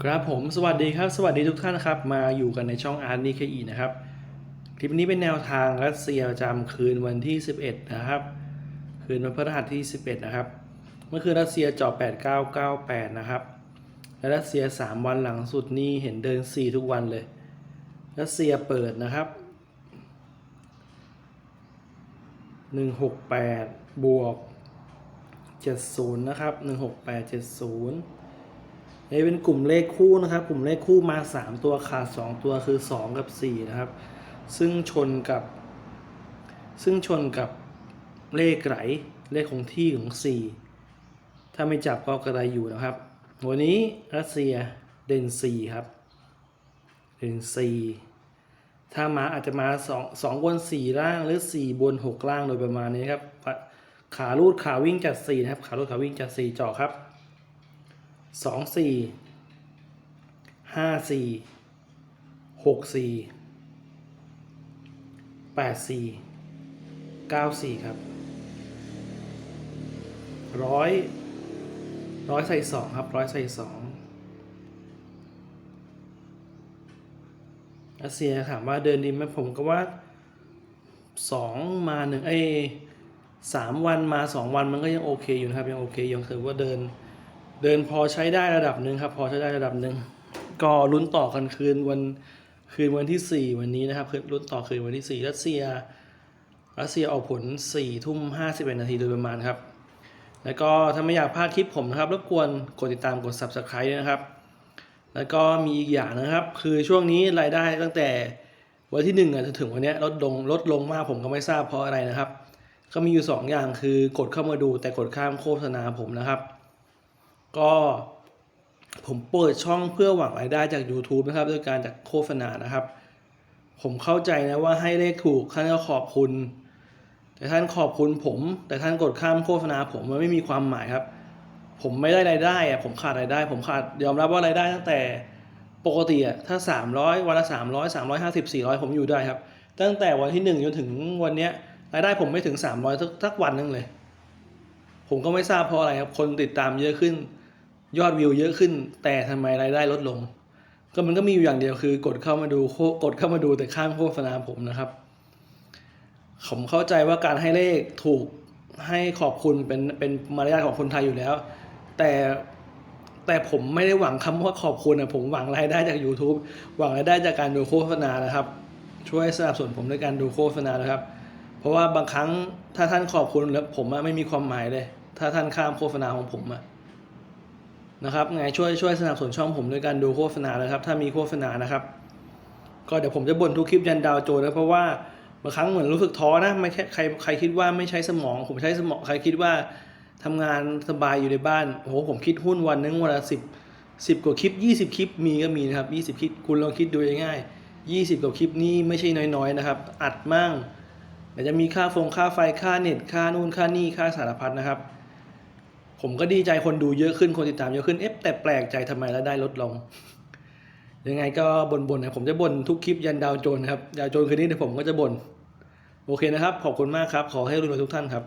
ครับผมสวัสดีครับ สวัสดีทุกท่านครับ มาอยู่กันในช่องอาร์ตนีเคอีนะครับคลิปนี้เป็นแนวทางรัสเซียประจำคืนวันที่ 11 นะครับ คืนวันพฤหัสที่ 11 นะครับ เมื่อคืนรัสเซียเจาะ8998 นะครับ และรัสเซีย 3 วันหลังสุดนี่เห็นเดิน 4 ทุกวันเลย รัสเซียเปิดนะครับ 168 บวก 70 นะครับ 168 70 นี่เป็นกลุ่มเลขคู่นะครับ กลุ่มเลขคู่มา 3 ตัวขาด 2 ตัวคือ 2 กับ 4 นะครับ ซึ่งชนกับ ซึ่งชนกับเลขไหลเลขคงที่ของ 4 ถ้าไม่จับก็กระไรอยู่นะครับ วันนี้รัสเซียเด่น 4 ครับ เด่น 4 ถ้ามาอาจจะมา 2 2บน4ล่างหรือ 4 บน 6 ล่างโดยประมาณนี้ครับ ขาลูดขาวิ่งจัด4นะครับ ขาลูดขาวิ่งจัด4เจาะครับ สองสี่ห้าสี่หกสี่แปดสี่เก้าสี่ครับร้อยร้อยใส่สองครับร้อยใส่สองรัสเซียถามว่าเดินดีไหมผมก็ว่าสองมาหนึ่งไอ้สามวันมาสองวันมันก็ยังโอเคอยู่นะครับ ยังโอเคยังถือว่าเดิน เดินพอใช้ได้ระดับหนึ่งครับ พอใช้ได้ระดับหนึ่งก็ลุ้นต่อกันคืนวันคืนวันที่ 4 วันนี้นะครับคืนลุ้นต่อคืนวันที่ 4 รัสเซีย รัสเซียออกผล4ทุ่ม51 นาทีโดยประมาณครับ แล้วก็ถ้าไม่อยากพลาดคลิปผมนะครับรบกวนกดติดตามกด subscribe ด้วยนะครับ แล้วก็มีอีกอย่างนะครับ คือช่วงนี้รายได้ตั้งแต่วันที่1อะจนถึงวันนี้ลดลงลดลงมากผมก็ไม่ทราบเพราะอะไรนะครับ ก็มีอยู่ 2 อย่างคือกดเข้ามาดูแต่กดข้ามโฆษณาผมนะครับ ก็ผมเปิดช่องเพื่อหวังรายได้จาก YouTube นะครับโดยการจากโฆษณานะครับ ผมเข้าใจนะว่าให้เลขถูกท่านก็ขอบคุณ แต่ท่านขอบคุณผม แต่ท่านกดข้ามโฆษณาผมมันไม่มีความหมายครับ ผมไม่ได้รายได้อะผมขาดรายได้ ผมขาดยอมรับว่ารายได้ตั้งแต่ปกติอะถ้า 300 วันละ 300 350 400 ผมอยู่ได้ครับ ตั้งแต่วันที่ 1 จนถึงวันเนี้ยรายได้ผมไม่ถึง 300สักวันนึงเลย ผมก็ไม่ทราบเพราะอะไรครับ คนติดตามเยอะขึ้น ยอดวิวเยอะขึ้น แต่ทำไมรายได้ลดลง ก็มันก็มีอยู่อย่างเดียวคือกดเข้ามาดูกดเข้ามาดูแต่ข้างโฆษณาผมนะครับ ผมเข้าใจว่าการให้เลขถูกให้ขอบคุณเป็นเป็นมารยาทของคนไทยอยู่แล้ว แต่แต่ผมไม่ได้หวังคำว่าขอบคุณนะผมหวังรายได้จาก YouTube หวังรายได้จากการดูโฆษณานะครับ ช่วยสนับสนุนผมในการดูโฆษณานะครับ เพราะว่าบางครั้งถ้าท่านขอบคุณแล้วผมไม่มีความหมายเลย ถ้าท่านข้ามโฆษณาของผมอะ นะครับไงช่วยช่วยสนับสนุนช่องผมด้วยการดูโฆษณานะครับ ถ้ามีโฆษณานะครับ ก็เดี๋ยวผมจะบ่นทุกคลิปยันดาวโจนนะเพราะว่าบางครั้งเหมือนรู้สึกท้อนะไม่แค่ใครใครคิดว่าไม่ใช้สมอง ผมใช้สมองใครคิดว่าทำงานสบายอยู่ในบ้านโอ้โหผมคิดหุ้นวันนึงวันละสิบสิบกว่าคลิปยี่สิบคลิปมีก็มีนะครับยี่สิบคลิปคุณลองคิดดูง่ายๆยี่สิบกว่าคลิปนี่ไม่ใช่น้อยๆนะครับ อัดมั่งเดี๋ยวจะมีค่าฟงค่าไฟค่าเน็ตค่านู่นค่านี่ค่าสารพัดนะครับ ผมก็ดีใจคนดูเยอะขึ้นคนติดตามเยอะขึ้นเอ๊ะแต่แปลกใจทำไมแล้วได้ลดลง ยังไงก็บ่นๆนะผมจะบ่นทุกคลิปยันดาวโจนครับดาวโจนคืนนี้เดี๋ยวผมก็จะบ่นโอเคนะครับ ขอบคุณมากครับ ขอให้รวยทุกท่านครับ